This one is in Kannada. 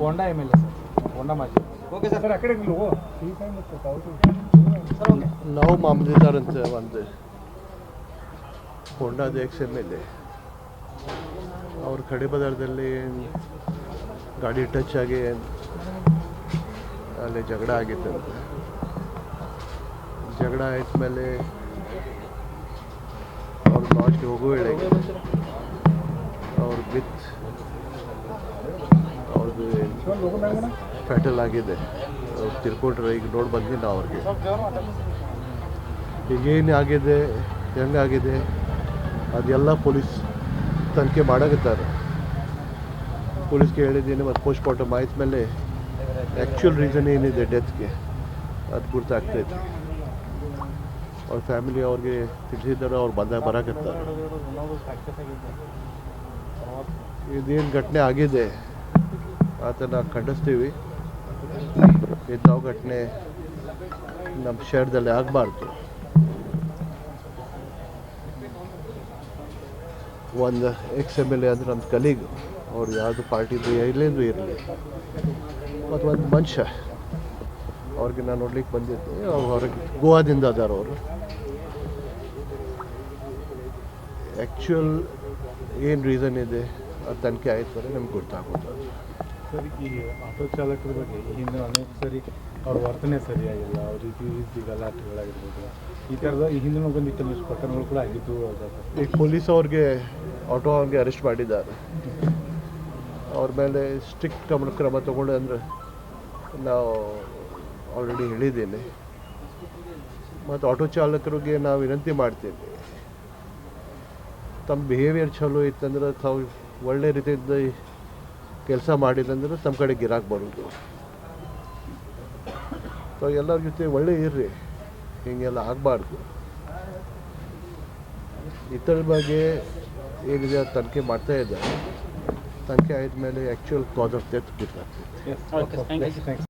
Honda M L A sir Honda ಮಾಜಿ ಓಕೆ ಸರ್ ಆ ಕಡೆ ನಾವು ಮಾಮೂಲಿದಾರ್ ಅಂತ ಒಂದು ಹೋಂಡಾದ ಎಕ್ಸ್ ಎಂ ಎಲ್ ಎ ಅವ್ರ ಕಡೆ ಬದಾರದಲ್ಲಿ ಗಾಡಿ ಟಚ್ ಆಗಿ ಅಲ್ಲಿ ಜಗಳ ಆಗಿತ್ತು. ಜಗಳ ಆದ್ಮೇಲೆ ಅವ್ರು ಲಾಸ್ಟ್ಗೆ ಹೋಗುವ ವೇಳೆಗೆ ಅವ್ರು ಬಿತ್ ಅವ್ರದ್ದು ಫ್ಯಾಟಲ್ ಆಗಿದೆ. ತಿರ್ಕೊಂಡ್ರೆ ಈಗ ನೋಡಿ ಬಂದಿಲ್ಲ ಅವ್ರಿಗೆ. ಈಗೇನು ಆಗಿದೆ ಹೆಂಗಾಗಿದೆ ಅದೆಲ್ಲ ಪೊಲೀಸ್ ತನಿಖೆ ಮಾಡಕತ್ತಾರೆ. ಪೊಲೀಸ್ಗೆ ಹೇಳಿದ್ದೀನಿ ಮತ್ತು ಪೋಸ್ಟ್ ಮಾರ್ಟಮ್ ಆಯ್ತ ಮೇಲೆ ಆ್ಯಕ್ಚುಯಲ್ ರೀಸನ್ ಏನಿದೆ ಡೆತ್ಗೆ ಅದು ಗುರ್ತಾಗ್ತೈತೆ. ಅವ್ರ ಫ್ಯಾಮಿಲಿ ಅವ್ರಿಗೆ ತಿಳಿಸಿದ್ದಾರೆ ಅವ್ರು ಬಂದಾಗ ಬರಕತ್ತಾರೆ. ಇದೇನು ಘಟನೆ ಆಗಿದೆ. ಆತನ ಖಂಡಿಸ್ತೀವಿ. ಇಂಥ ಘಟನೆ ನಮ್ಮ ಶಹರದಲ್ಲಿ ಆಗಬಾರ್ದು. ಒಂದು ಎಕ್ಸ್ ಎಂ ಎಲ್ ಎ ಅಂದ್ರೆ ನಮ್ಮ ಕಲೀಗ್, ಅವ್ರು ಯಾವುದು ಪಾರ್ಟಿದು ಎಲ್ಲಿಂದು ಇರಲಿ ಮತ್ತು ಒಂದು ಮನುಷ್ಯ, ಅವ್ರಿಗೆ ನಾನು ನೋಡ್ಲಿಕ್ಕೆ ಬಂದಿದ್ದೆ, ಅವ್ರು ಗೋವಾದಿಂದ ಅದಾರ ಅವರು. ಆ್ಯಕ್ಚುಯಲ್ ಏನು ರೀಸನ್ ಇದೆ, ಅದು ತನಿಖೆ ಆಯ್ತು ಅಂದರೆ ನಮ್ಗೆ ಗೊತ್ತಾಗೋದು. ಸರ್ ಈ ಆಟೋ ಚಾಲಕರ ಬಗ್ಗೆ ಹಿಂದೆ ಅನೇಕ ಸರಿ ಅವ್ರ ವರ್ತನೆ ಸರಿಯಾಗಿಲ್ಲ. ಅವ್ರ ರೀತಿ ರೀತಿ ಗಲಾಟೆಗಳಾಗಿರ್ಬೋದು. ಈ ಥರದ ಈ ಹಿಂದಿನ ಬಂದು ಕೆಲವಷ್ಟು ಪ್ರಕರಣಗಳು ಕೂಡ ಆಗಿದ್ದು ಈ ಪೊಲೀಸ್ ಅವ್ರಿಗೆ, ಆಟೋ ಅವ್ರಿಗೆ ಅರೆಸ್ಟ್ ಮಾಡಿದ್ದಾರೆ. ಅವ್ರ ಮೇಲೆ ಸ್ಟ್ರಿಕ್ಟ್ ಕ್ರಮ ಕ್ರಮ ತಗೊಂಡು ಅಂದರೆ ನಾವು ಆಲ್ರೆಡಿ ಹೇಳಿದ್ದೀನಿ. ಮತ್ತು ಆಟೋ ಚಾಲಕರಿಗೆ ನಾವು ವಿನಂತಿ ಮಾಡ್ತೀವಿ ತಮ್ಮ ಬಿಹೇವಿಯರ್ ಚಲೋ ಇತ್ತಂದ್ರೆ ತಾವು ಒಳ್ಳೆ ರೀತಿಯಿಂದ ಕೆಲಸ ಮಾಡಿಲ್ಲಂದ್ರೆ ತಮ್ಮ ಕಡೆ ಗಿರಾಕ್ ಬರೋದು. ಸೊ ಎಲ್ಲರ ಜೊತೆ ಒಳ್ಳೆ ಇರ್ರಿ. ಹೀಗೆಲ್ಲ ಆಗಬಾರ್ದು. ಇತರ ಬಗ್ಗೆ ಏನಿದೆ ತನಿಖೆ ಮಾಡ್ತಾ ಇದ್ದಾರೆ. ತನಿಖೆ ಆದಮೇಲೆ ಆ್ಯಕ್ಚುಯಲ್ ಕಾಸ್ ಆಫ್ ಡೆತ್ ಗೊತ್ತಾಗ್ತದೆ.